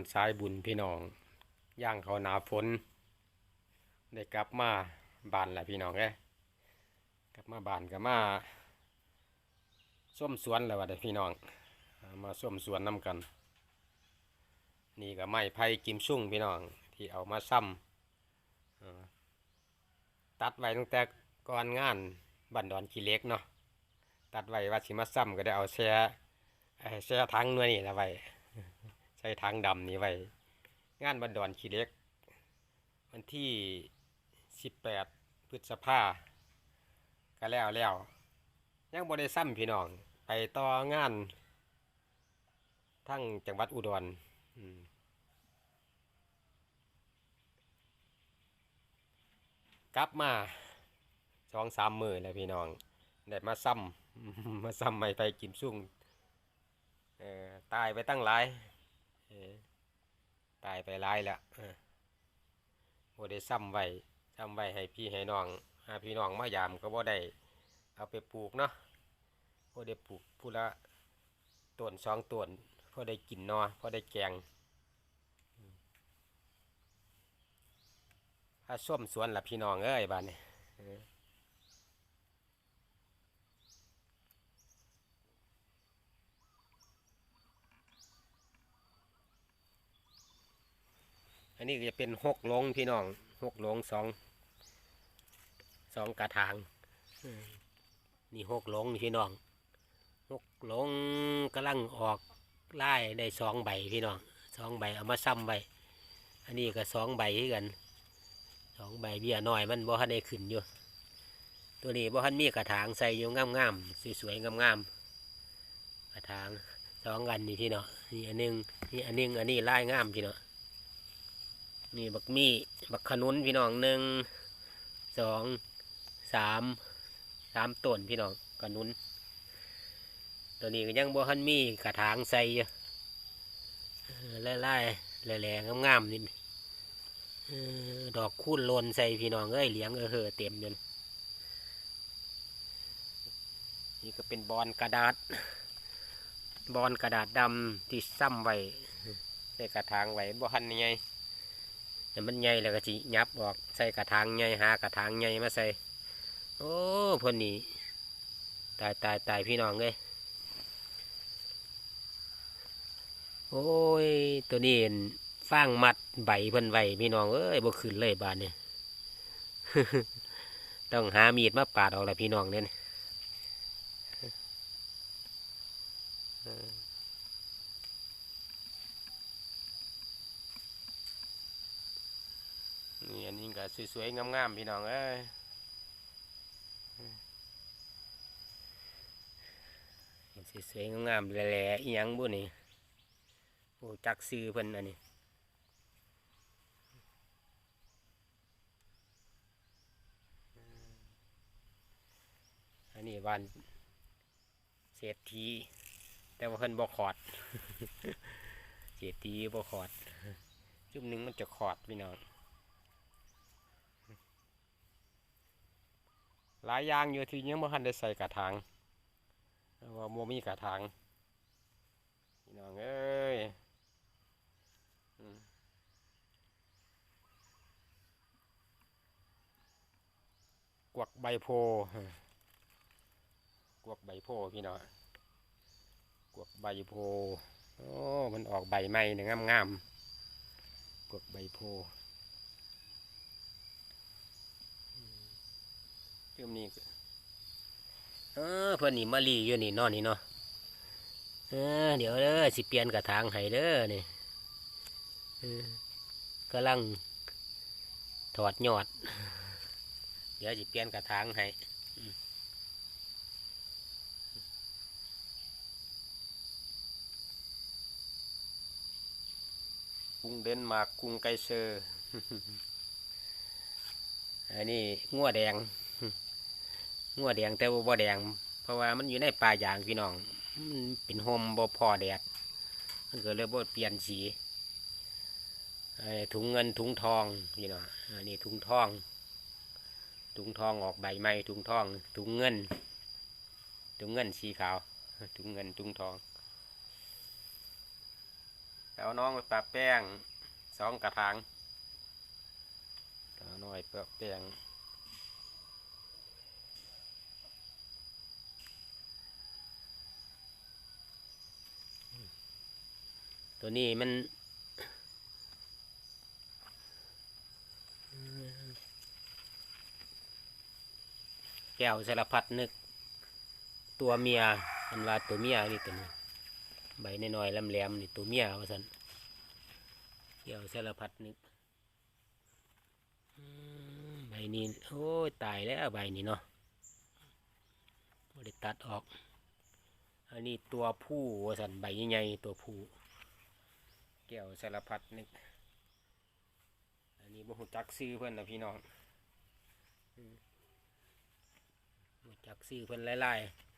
านสายบุญพี่น้องย่างเขาหนาฝนได้กลับมาบานแหละพี่น้องเอ้ยกลับมาบานก็มาส้มสวนแล้ววะเด้พี่น้องมาส้มสวนน้ำกัน นี่ก็ไม้ไผ่กิมซุ่งพี่น้อง ที่เอามาซ้ำอ่าตัดไว้ตั้งแต่ก่อนงานบันดอนขี้เล็กเนาะตัดไว้ว่าสิมาซ้ำก็ได้เอาแช่แช่ทั้งหน่วยนี่ละไว้ ใช้ทางดำนี่ไว้ งานบันดอนขีเล็ก วันที่ 18 พฤษภาก็แล้วแล้วยังบ่ได้ซ้ำพี่น้อง ไปต่องาน ทั้งจังหวัดอุดรอืมกลับมาสองสามมือแล้วพี่น้องได้มาซ้ำมาซ้ำไม่ไปกิมซุ่งเออตายไปตั้งหลาย ตายไปหลายแล้วเออบ่ได้ซ้ำไว้ซ้ำไว้ให้พี่ให้น้องหาพี่น้องมายามก็บ่ได้เอาไปปลูกเนาะบ่ได้ปลูกผู้ละต้นสองต้นพอได้กินนาะพอได้แกงถ้าส้มสวนละพี่น้องเอ้ยบ้านนี้เอออั นี้ก็จะเป็นหกหลงพี่น้องหกหลงสองสองกระถางนี่หกหลงนี่พี่น้องหกหลงกำลังออกไล่ได้สองใบพี่น้องสองใบเอามาซ้ำใบอันนี้ก็สองใบคือกันสองใบเบี้ยน้อยมันบ่ทันได้ขึ้นอยู่ ตัวนี้บ่ทันมีกระถางใส่อยู่งามๆสวยๆงามๆกระถางสองอันนี่พี่น้องนี่อันหนึงนี่อันหนึงอันนี้ไล่งามพี่น้อง นี่บักมี่บักขนุนพี่น้องหนึ่งสองสามสามต้นพี่น้องขนุน ตัวนี้ก็ยังบ่ทันมีกระถางใส่อยู่ไล่ไล่ๆแหล่ๆงามๆนี่ดอกคูณโลนใส่พี่น้องเอ้ยเหลียงเออเหอเต็มอยู่นี่ก็เป็นบอลกระดาษ บอลกระดาษดำที่ซ้ำไว้ใส่กระถางไว้บ่ทันใหญ่ แต่มันใหญ่แล้วก็จิยับออกใส่กระถางใหญ่หากระถางใหญ่มาใส่ โอ้เพ่นนี่ตายตายตายพี่น้องเอ้ยโอ้ย ตัวนี้เห็นฟางมัดใบเพิ่นไว้พี่น้องเอ้ยบ่ขึ้นเลยบานเนี่ยต้องหามีดมาปาดออกละพี่น้องเนี่ยนี่อันนี้ก็ สวยๆงามๆพี่น้องเอ้ยสวยๆงามๆแหล่ๆอีหยังบุนี่โอ้จักซื้อเพิ่นอันนี้อันนี้วันเศรษฐีแต่ว่าเพิ่นบ่ขอดเศรษฐีบ่ขอดจุ่มหนึ่งมันจะขอดพี่น้อง หลายอย่างอยู่ที่ยังบ่ทันได้ใส่กระถางว่าบ่มีกระถางพี่น้องเอ้ยกวักใบโพกวักใบโพพี่น้องกวักใบโพโอ้มันออกใบใหม่เนี่ยงามงามๆกวักใบโพอืม จุ่มนี้ก็เออเพื่อนนี่มาลีอยู่นี่เนอนนี่เนาะเออเดี๋ยวเด้อสิเปลี่ยนกระถางให้เด้อนี่เออกำลังถอดยอด เดี๋ยวสิเปลี่ยนกระถางให้อืมกุ้งเดนมาร์กกุ้งไกเซอร์อันนี้งัวแดง งัวแดงแต่ว่าบ่แดง เพราะว่ามันอยู่ในป่ายางพี่น้องมันเป็นโฮมบ่พอแดดมันก็เลยบ่เปลี่ยนสีถุงเงินถุงทองพี่น้องอันนี้ถุงทอง ถุงทองออกใบไม้ถุงทอง ถุงเงิน ถุงเงินสีขาว ถุงเงินถุงทองไปเอาน้องไปปะแป้งสองกระถางน้อยปะแป้ง ตัวนี้มันแก้วสารพัดนึก ตัวเมียมันว่าตัวเมียนี่ตัวนี้ใบน้อยๆแหลมๆนี่ตัวเมียว่าสันแก้วสารพัดนึกใบนี้โอ้ยตายแล้วใบนี้เนาะบ่ได้ตัดออก อันนี้ตัวผู้ว่าสันใบใหญ่ๆตัวผู้ แก้วสารพัดนึกอันนี้บ่ฮู้จักซื้อเพิ่อนนะพี่น้องรู้จักซื้อเพิ่อนไล่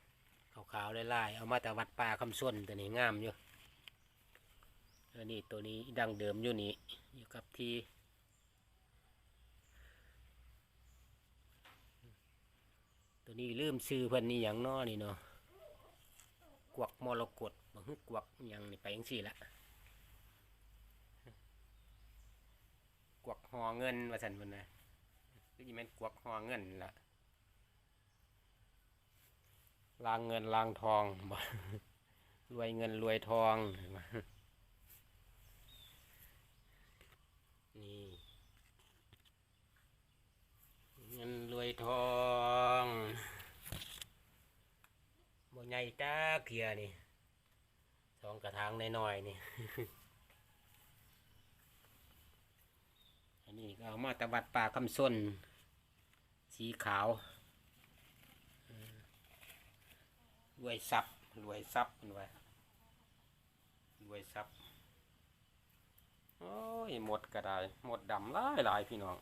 ๆขาวๆไล่ๆเอามาแต่วัดป่าคำส้นตัวนี้งามอยู่อันนี้ตัวนี้ดังเดิมอยู่นี่อยู่กับที่ตัวนี้ลืมซื้อเพิ่นนี่อย่างน้อนี่เนาะกวักมรกตบางฮึกกวักหยังนี่ไปยังสี่ละ กวกหอเงินว่าสันเพิ่นนะคือจิแม่นกวกหอเงินล่ะลางเงินลางทองบ่รวยเงินรวยทอง นี่ เงินรวยทองบ่ใหญ่จ้าเกียนี่สองกระถางน้อยๆนี่ อันนี้ ก็เอามาตะวัดป่าคำส้น สีขาวรวยทรัพย์รวยทรัพย์มันว่ารวยทรัพย์โอ้ยหมดก็ได้หมดดำหลายหลายพี่น้อง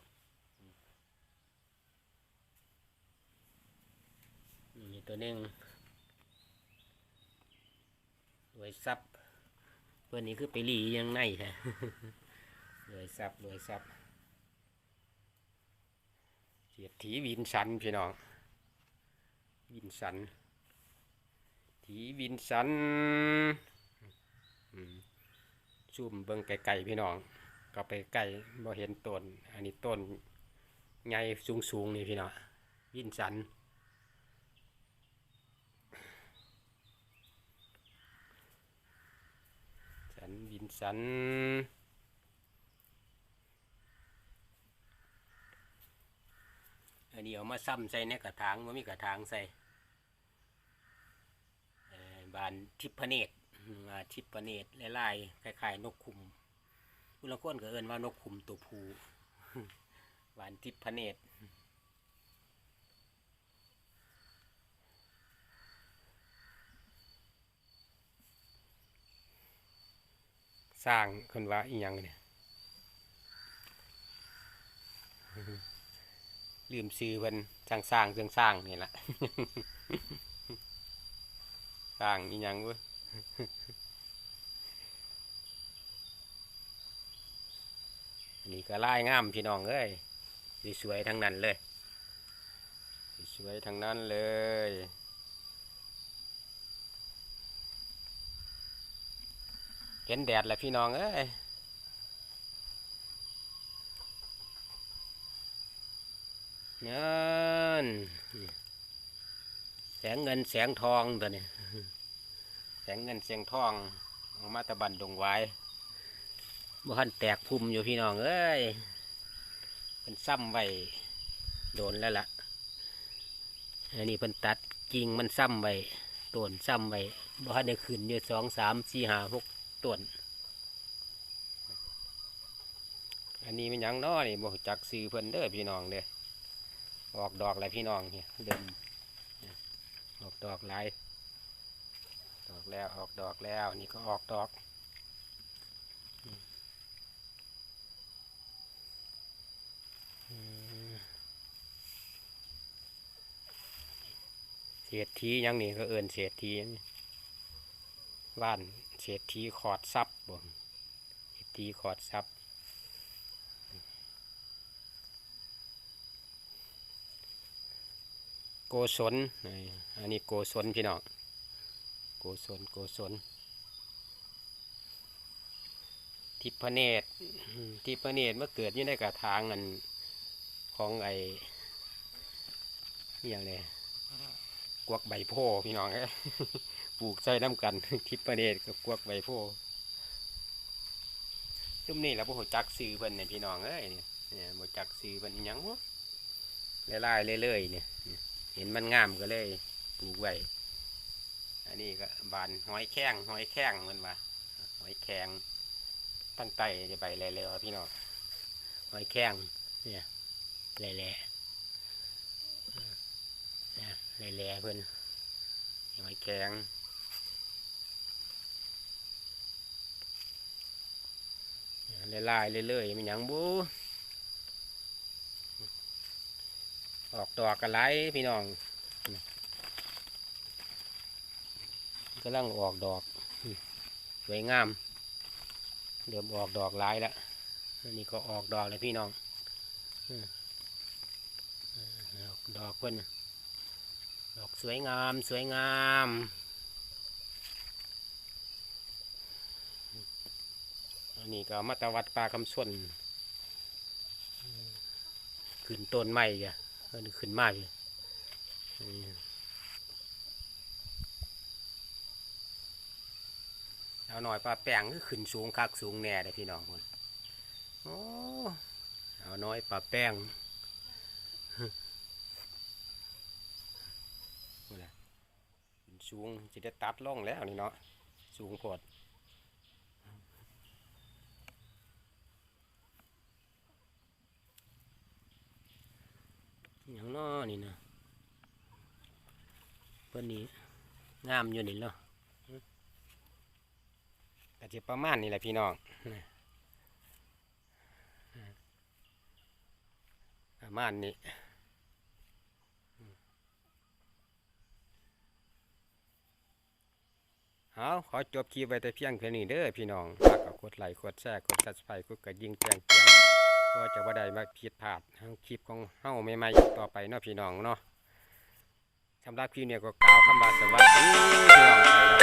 นี่ตัวหนึงรวยทรัพย์เพื่อนนี้คือไปหลียังไงแท้รวยทรัพย์รวยทรัพย์ เสียดถีวินสันพี่น้อง วินสัน ถีวินสันอืมซูมเบิ่งไกลๆพี่น้อง ก็ไปไกลบ่เห็นต้น อันนี้ต้นใหญ่สูงๆนี่พี่น้อง วินสันสันวินสัน นนี้เอามาซ้ำใส่ในกระถางมันมีกระถางใส่บานทิพเนตรว่าทิพเนตรลายๆคล้ายๆนกขุมคุละคนก็เอินว่านกขุมตัวผู้บานทิพเนตรสร้างคนว่าอีหยังเนี่ย ลืมซื้อเพิ่นสร้างสร้างเรื่องสร้างนี่แหละสร้างอีหยังเว้ยนนี้ก็ไลายงามพี่น้องเอ้ยสวยทั้งนั้นเลยสวยทั้งนั้นเลยเห็นแดดแล้วพี่น้องเอ้ย เงินแสงเงินแสงทองตัวนี้แสงเงินแสงทองมาตะบันดงไว้บ่ทันแตกพุ่มอยู่พี่น้องเอ้ยเป็นซ้ำไว้โดนแล้วล่ะอันนี้เป็นตัดกิ่งมันซ้ำไว้ต้นซ้ำไว้บ่ทันได้ขึ้นอยู่สองสามสี่ห้าหกต้นอันนี้เป็นยังน้อนี่บ่จักซื้อเพิ่นเด้อพี่น้องเด้อ ออกดอกแล้วพี่น้องเนี่ยเดิมออกดอกหลายดอกแล้วออกดอกแล้ว นี่ก็ออกดอกเศรษฐียังนี่ก็เอินเศรษฐีว่านเศรษฐีขอดซับบ่เศรษฐีขอดซับ โกศลอันนี้โกศลพี่น้องโกศลโกศลทิพเนตรทิพเนตรเมื่อเกิดอยู่ในกระถางอันของไออย่างเนี่ยกวกใบโพพี่น้องเอ้ยปลูกใส่น้ำกัน ทิพเนตรกับกวกใบโพธิ์ซุ่มนี่แหล้วพวกจักซื้อเพิ่นเนี่ยพี่น้องเอ้ยเนี่ยเนี่ยบ่จักซื้อเพิ่นอิหยังบ่ไล่ๆเรื่อยๆเนี่ย เห็นมันงามก็เลยปลูกไว้อันนี้ก็บานหอยแข้งหอยแข้งมันว่าหอยแข้งตั้งไตจะไปเร็วๆพี่น้องหอยแข้งเนี่ยแหล่ๆเนี่ยแหล่ๆเพื่อนหอยแข้งเนี่ยไล่ๆเรื่อยๆมันยังบู ออกดอกกันไรพี่น้องกำลังออกดอกสวยงามเริ่มออกดอกหลายแล้วอันนี้ก็ออกดอกเลยพี่น้องออกดอกเพิ่นน่ะดอกสวยงามสวยงามอันนี้ก็มาตวัดปลาคำส่วนขึ้นต้นไม้จ้ะ ขึ้นมาอยู่เอาหน่อยปลาแป้งคือขึ้นสูงคักสูงแน่เลยพี่น้องคนโอ้เอาน้อยปลาแป้งนี่แหละขึ้นสูงจะได้ตัดล่องแล้วนี่เนาะสูงโพด อย่างน้อนี่นะเพื่อนนี้งามอยู่นี่เนาะก็จะประมาณนี้แหละพี่น้องประมาณนี้เอาขอจบคลิปไว้แต่เพียงแค่นี้เด้อพี่น้องฝากกดไลค์กดแชร์กดซับสไครต์กดกระดิ่งแจ้งเตือน เพื่อจะว่าได้มาผิดพลาดทั้งคลิปของเฮาใหม่ๆต่อไปเนาะพี่น้องเนาะสำหรับคลิปเนี่ยก็กล่าวคำบาสวัสดีพี่น้องไปแล้ว